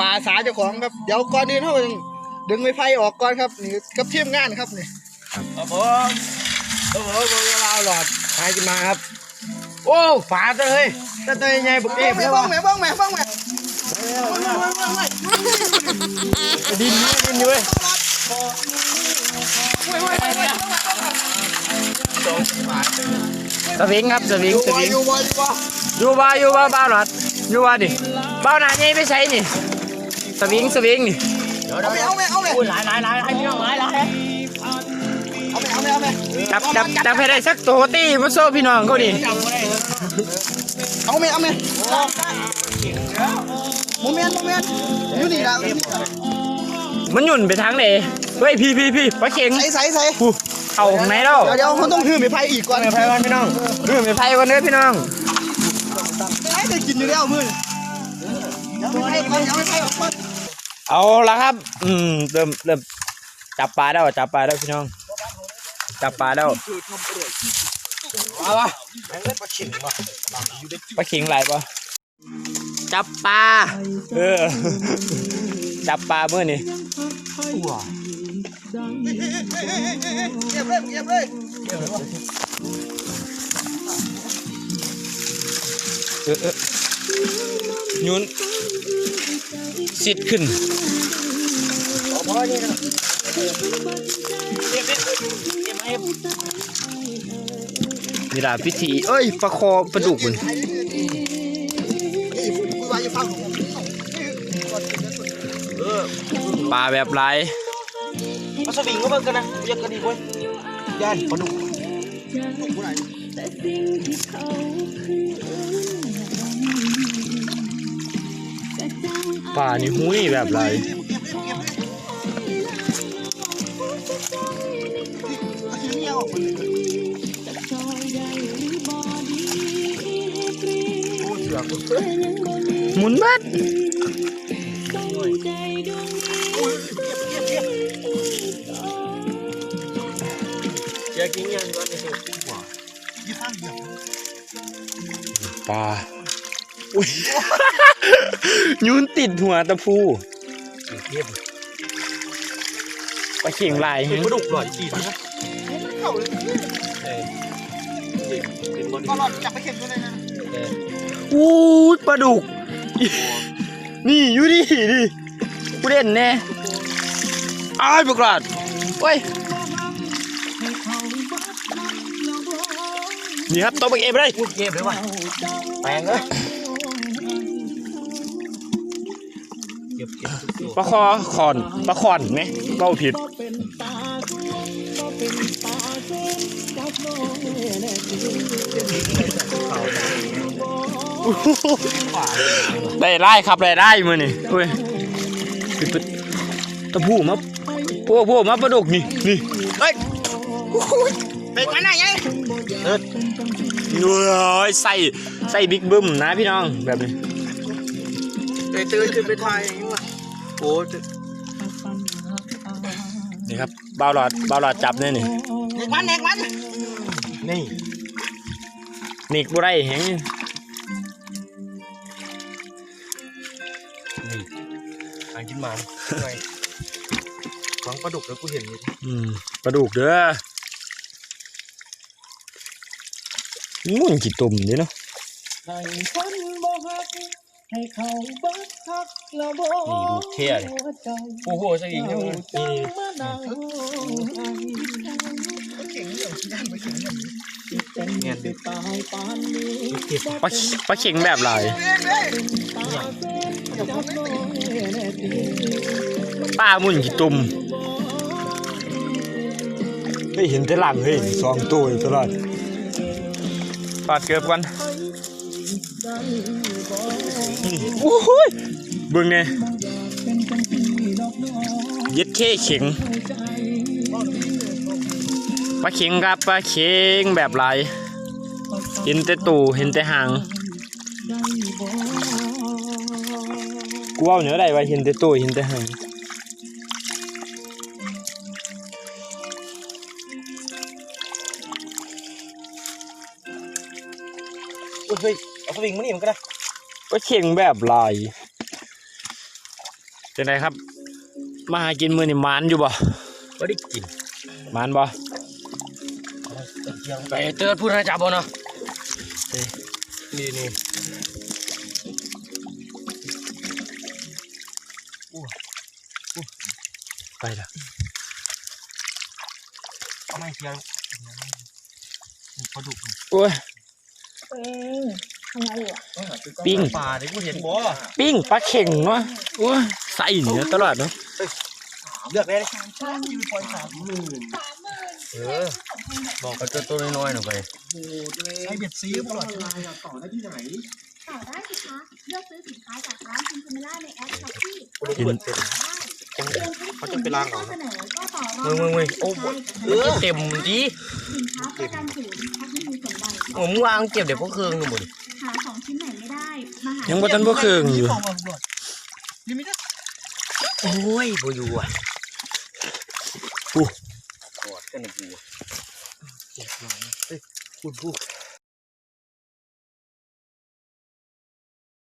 ปลาสาเจ้าของครับ เดี๋ยวก่อนอื่นเขาต้องดึงไม้ไผ่ออกก่อนครับนี่กับทีมงานครับนี่ครับผมโอ้โหเวลาหลอดหายกินมาครับ โอ้ฝาเตยตะเตยไงบุกเอเบ้ฟงเลแม่ยบ้วะงแม่บ้งแม่บ้งแม่ดินนี่ดินนี่เว้ยสวิงครับสวิงสวิงอยู่บ่อยู่บ่อยู่ว่าอยู่ว่าบ้าหลอดอยู่ว่าดิบ้าหนาใหญ่ไม่ใช่นี่ สวิงสวิงนี่เอาแม่เอาแม่เอาแม่หลายหลายหลายให้พี่น้องหลายหลายเอาแม่เอาแม่เอาแม่จับจับจับให้ได้สักตัวตีมาโซ่พี่น้องเขาดิจำไม่ได้เอาแม่เอาแม่โมเมนต์โมเมนต์อยู่นี่ละมันหยุ่นไปทางไหนเฮ้ยพี่พี่พี่ปลาเข็งใส่ใส่ใส่ผู้เข่าของไหนแล้วเดี๋ยวเดี๋ยวเขาต้องถือไม้ไผ่อีกก่อนไพวันพี่น้องเรื่องไปไพ่กันเด้อพี่น้องไอ้ได้กินอยู่แล้วมือ เดี๋ยวไม้ไผ่ก่อนเดี๋ยวไม้ไผ่ออกก่อนเอาละครับ อืมเริ่มเริ่มจับปลาแล้วจับปลาแล้วพี่น้อง จับปลาแล้วเอาวะปลาเข็งไหลปะจับปลา เออ จับปลาเมื่อนี่เก็บเลยเก็บเลยเออเออยุน สิดขึ้นพอนี่นะเก็บเก็บเก็บเก็บนี่ล่ะพิธีเอ้ยปลาคอปลาดุกมันคุยว่าจะฟังปลาแบบไรมาสวิงก็เบิ่งกันนะอยากกันดีเว้ยย่านปลาดุก ปลานี่หูนี่แบบไรหมุนบัดอยากกินยังก่อนนี่ปลา อุ้ยยุนติดหัวตะพูเก็บปลาเข่งลายแฮงปลาดุกหน่อยอีกนะเข้าเลยเป็นบอลตลอดจับไปเข็มตัวยนะอู้ปลาดุก นี่อยู่ดิดิกูเล่นแน่อ้ายปลากราดเว้ยนี่ครับตัวบักเอฟเลยพูดเก็บเลยว่ะแปลงเลย เก็บเก็บทุกตัวปลาคอคอนปลาคอนไหมเบ้าผิดได้ไล่ครับได้ไล่มือนี่เฮ้ยปิดปิดตะพูมาพวกพวกมาปลาดุกนี่นี่เฮ้ยเป็นมันอะไรเอิดเอ้ยใส่ใส่บิ๊กบึ้มนะพี่น้องแบบนี้ เดี๋ยวตื่นขึ้นไปถ่ายอย่างนี้ว่ะโอ้นี่ครับบาวหลอดบาวหลอดจับเนี่ยนี่เด็กมันเด็กมันนี่นี่กูได้แหงหากินหมาไงฟังปลาดุกแล้วกูเห็นอยู่อืมปลาดุกเด้อมุ่นกี่ตุ่มนี่เนาะ นี่ดูเท่เลย โอ้โหสวิงยังนี่เงี้ยดูปลาปลาเข็งแบบไรป้ามุ่นกี่ตุ่มเฮ้ยเห็นแต่หลังเฮ้ยสองตัวอยู่ตลอดปาดเกือบกัน โอ้ยเบิ่งเนี่ยย็ดเข้เข็งปลาเข็งครับปลาเข็งแบบไรเห็นแต่ตูเห็นแต่หางกูเอาเหนือได้ว่าเห็นแต่ตูเห็นแต่หางเฮ้ย เอาสวิงมานี่มันก็ได้ก็เข่งแบบลายเป็นไงครับ มาหากินมือนี่หมานอยู่บ่ไม่ได้กินหมานบ่ไปเจอพูดนะจับบ่เนาะนี่นี่ไปละเอาไม่เพียงปลาดุกโอ้ยเอ้ย ทำไมอยู่อะปิ้งปลาเด็กกูเห็นบ่ปิ้งปลาเข่งวะโอ้ยใส่เนื้อตลอดเนาะเลือกได้เลยที่มีปล่อยสามหมื่นเออบอกเขาเจอตัวน้อยๆหน่อยไปใช้เบ็ดซีตลอดเวลาต่อได้ที่ไหนต่อได้สิคะเลือกซื้อสินค้าจากร้านคุณคาเมล่าในแอปช้อปปี้กินเขาจะไปล้างเอาเสนอก็ต่อรองมึงมึงมึงโอ้โหมันเต็มดีสินค้าประกันศูนย์แพ็คไม่มีส่งใบผมวางเก็บเดี๋ยวพวกเครื่องหมดหาของ ชิ้นไหนไม่ได้ มาหายังบ่ทันบ่เครื่องอยู่นี่ไม่ได้โอ้ยบ่อยู่อะอู้กอดกันนะกูคุณผู้